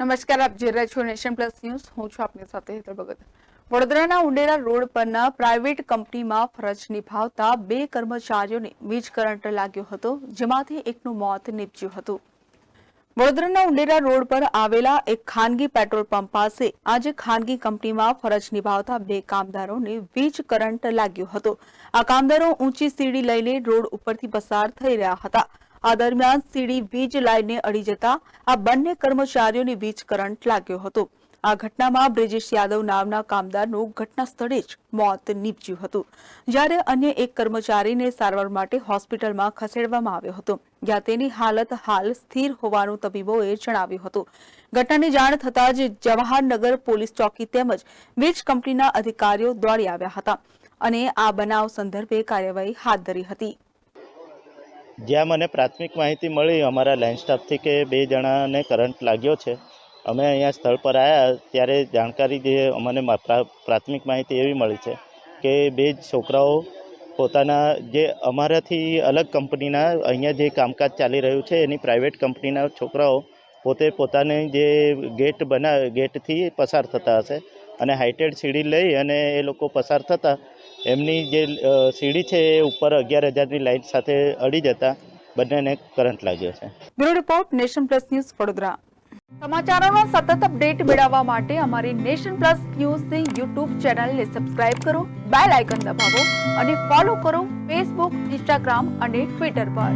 નમસ્કાર, આપ જોઈ રહ્યા છો નેશન પ્લસ ન્યૂઝ. હું છું આપની સાથે હેતર ભગત. વડોદરાના ઉંડેરા રોડ પરના પ્રાઇવેટ કંપનીમાં ફરજ નિભાવતા બે કર્મચારીઓને વીજ કરંટ લાગ્યો હતો, જેમાંથી એકનું મોત નીપજ્યું હતું. વડોદરાના ઉંડેરા રોડ પર આવેલા એક ખાનગી પેટ્રોલ પંપ પાસે આજે ખાનગી કંપનીમાં ફરજ નિભાવતા બે કામદારોને વીજ કરંટ લાગ્યો હતો. આ કામદારો ઊંચી સીડી લઈને રોડ ઉપરથી પસાર થઈ રહ્યા હતા. આ દરમિયાન સીડી વીજ લાઇનને અડી જતા આ બંને કર્મચારીઓને વીજ કરંટ લાગ્યો હતો. આ ઘટનામાં બ્રિજેશ યાદવ નામના કામદારનું ઘટના સ્થળે જ મોત નીપજ્યું હતું. જ્યારે અન્ય એક કર્મચારીને સારવાર માટે હોસ્પિટલમાં ખસેડવામાં આવ્યો હતો. જ્યાં તેની હાલત હાલ સ્થિર હોવાનું તબીબોએ જણાવ્યું હતું. ઘટનાની જાણ થતાં જ જવાહરનગર પોલીસ ચોકી તેમજ વીજ કંપનીના અધિકારીઓ દોડી આવ્યા હતા અને આ બનાવ સંદર્ભે કાર્યવાહી હાથ ધરી હતી. જ્યાં મને પ્રાથમિક માહિતી મળી અમારા લાઇન સ્ટાફથી કે બે જણાને કરંટ લાગ્યો છે. અમે અહીંયા સ્થળ પર આવ્યા ત્યારે જાણકારી જે અમને પ્રા- પ્રાથમિક માહિતી એવી મળી છે કે બે જ છોકરાઓ પોતાના જે અમારાથી અલગ કંપનીના અહીંયા જે કામકાજ ચાલી રહ્યું છે, એની પ્રાઇવેટ કંપનીના છોકરાઓ પોતે પોતાની જે ગેટ બના ગેટથી પસાર થતા હશે અને હાઇટેડ સીડી લઈ અને એ લોકો પસાર થતા એમની જે સીડી છે એ ઉપર અગિયાર હજારની લાઇટ સાથે અડી જતા બંનેને કરંટ લાગ્યો છે. Bureau report, Nation Plus News Vadodara. સમાચારોનો સતત અપડેટ મેળવવા માટે અમારી નેશન પ્લસ ન્યૂઝની યુટ્યુબ ચેનલને સબસ્ક્રાઇબ કરો, બેલ આઇકન દબાવો અને ફોલો કરો ફેસબુક, ઇન્સ્ટાગ્રામ અને ટ્વિટર પર.